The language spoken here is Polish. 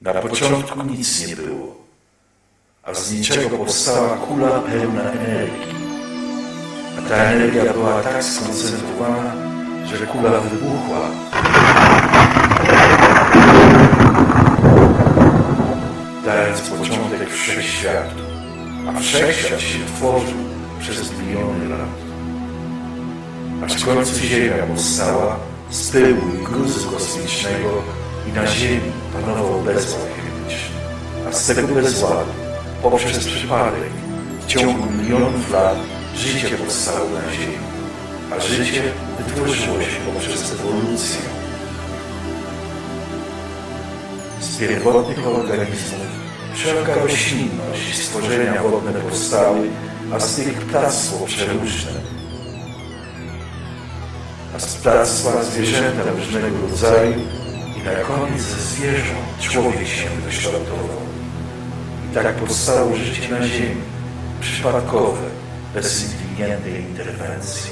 Na początku nic nie było, a z niczego powstała kula pełna energii. A ta energia była tak skoncentrowana, że kula wybuchła. Dając początek wszechświatu, a wszechświat się tworzył przez miliony lat. Aż w końcu Ziemia powstała z pyłu i gruzu kosmicznego i na Ziemi panował bezład. A z tego bezładu, poprzez przypadek, w ciągu milionów lat życie powstało na Ziemi, a życie wytworzyło się poprzez ewolucję. Z pierwotnych organizmów wszelka roślinność i stworzenia wodne powstały, a z tych ptactwo przeróżne. A z ptactwa zwierzęta różnego rodzaju na koniec zwierząt człowiek się wykształtował. I tak powstało życie na ziemi, przypadkowe, bez inteligentnej interwencji.